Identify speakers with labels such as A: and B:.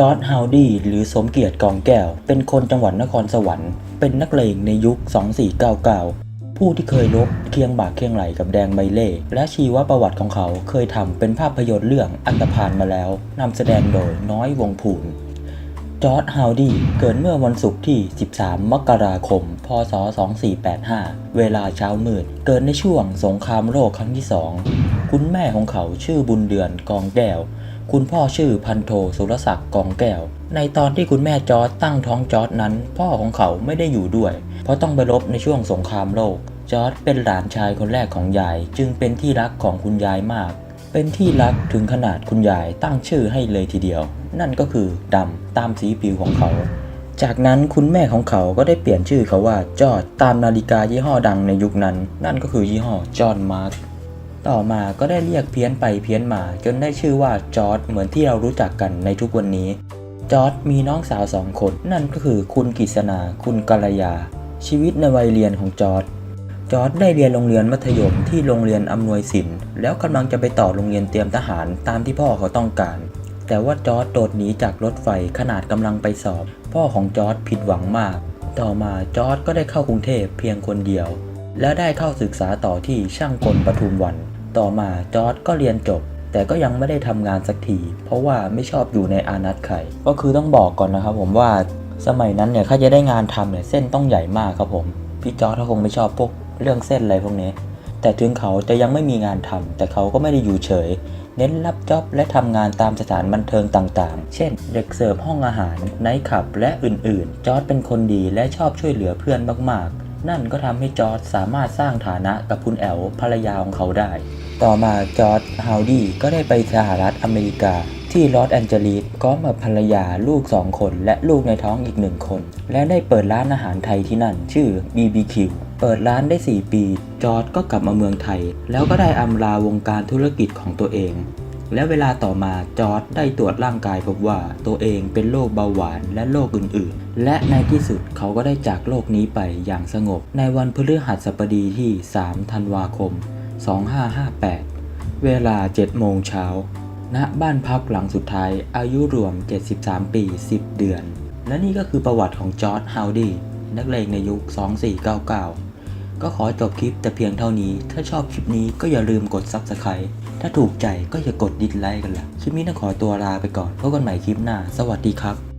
A: จอร์ดฮาวดี้หรือสมเกียรติกองแก้ว เป็นคนจังหวัดนครสวรรค์ เป็นนักเลงในยุค 2499 ผู้ที่เคยลบเคียงบ่าเคียงไหลกับแดงไบเล่ และชีวประวัติของเขาเคยทำเป็นภาพยนตร์เรื่องอันตพานมาแล้วนำแสดงโดยน้อยวงผูนจอร์ดฮาวดี้เกิดเมื่อวันศุกร์ที่ 13 มกราคม พศ 2485 เวลาเช้ามืด เกิดในช่วงสงครามโลกครั้งที่สองคุณแม่ของเขาชื่อบุญเดือนกองแก้ว คุณพ่อชื่อพันโทสุรศักดิ์กองแก้ว ในตอนที่คุณแม่จอร์ดตั้งท้องจอร์ดนั้น พ่อของเขาไม่ได้อยู่ด้วย เพราะต้องไปรบในช่วงสงครามโลก จอร์ดเป็นหลานชายคนแรกของยาย จึงเป็นที่รักของคุณยายมาก เป็นที่รักถึงขนาดคุณยายตั้งชื่อให้เลยทีเดียว นั่นก็คือดำตามสีผิวของเขา จากนั้นคุณแม่ของเขาก็ได้เปลี่ยนชื่อเขาว่าจอร์ดตามนาฬิกายี่ห้อดังในยุคนั้น นั่นก็คือยี่ห้อจอห์นมาร์ก ต่อมาก็ได้เรียกเพี้ยนไปเพี้ยนมาจนได้ชื่อว่าจอร์ดเหมือนที่เรารู้จักกันในทุกวันนี้ จอร์ดมีน้องสาวสองคนนั่นก็คือคุณกฤษณาคุณกัลยา ชีวิตในวัยเรียนของจอร์ดจอร์ดได้เรียนโรงเรียนมัธยมที่โรงเรียนอำนวยสินแล้วกำลังจะไปต่อโรงเรียนเตรียมทหารตามที่พ่อเขาต้องการ แต่ว่าจอร์ดโดดหนีจากรถไฟขนาดกำลังไปสอบ พ่อของจอร์ดผิดหวังมาก ต่อมาจอร์ดก็ได้เข้ากรุงเทพเพียงคนเดียว และได้เข้าศึกษาต่อที่ช่างกลปทุมวัน ต่อมาจอร์ดก็เรียนจบ แต่ก็ยังไม่ได้ทำงานสักที เพราะว่าไม่ชอบอยู่ในอานัตไข่ก็คือต้องบอกก่อนนะครับผมว่าสมัยนั้นเนี่ยถ้าจะได้งานทำเนี่ยเส้นต้องใหญ่มากครับผม พี่จอร์ดเขาคงไม่ชอบพวกเรื่องเส้นอะไรพวกนี้ แต่ถึงเขาจะยังไม่มีงานทำแต่เขาก็ไม่ได้อยู่เฉย เน้นรับจ็อบและทำงานตามสถานบันเทิงต่างๆ เช่น เด็กเสิร์ฟห้องอาหารไนท์คลับและอื่นๆ จอร์ดเป็นคนดีและชอบช่วยเหลือเพื่อนมากๆนั่นก็ทำให้จอร์ดสามารถสร้างฐานะกับคุณแอลภรรยาของเขาได้ ต่อมาจอร์ดฮาวดี้ก็ได้ไปสหรัฐอเมริกา ที่ลอสแอนเจลิสก็มาภรรยาลูก 2 คน และลูกในท้องอีกหนึ่งคน และได้เปิดร้านอาหารไทยที่นั่น ชื่อ BBQ เปิดร้านได้ 4 ปี จอร์ดก็กลับมาเมืองไทย แล้วก็ได้อำลาวงการธุรกิจของตัวเอง และเวลาต่อมาจอร์ดได้ตรวจร่างกายพบว่าตัวเองเป็นโรคเบาหวานและโรคอื่นๆ และในที่สุดเขาก็ได้จากโลกนี้ไปอย่างสงบ ในวันพฤหัสบดีที่ 3 ธันวาคม 2558 เวลา 7 โมงเช้า ณ บ้านพักหลังสุดท้าย อายุรวม 73 ปี 10 เดือน และนี่ก็คือประวัติของจอร์ดฮาวดี้นักเลงในยุค 2499 ก็ขอจบคลิปแต่เพียงเท่านี้ ถ้าชอบคลิปนี้ก็อย่าลืมกด Subscribe ถ้าถูกใจก็อย่ากดดิสไลค์กันละคลิปนี้ต้องขอตัวลาไปก่อนพบกันใหม่คลิปหน้า สวัสดีครับ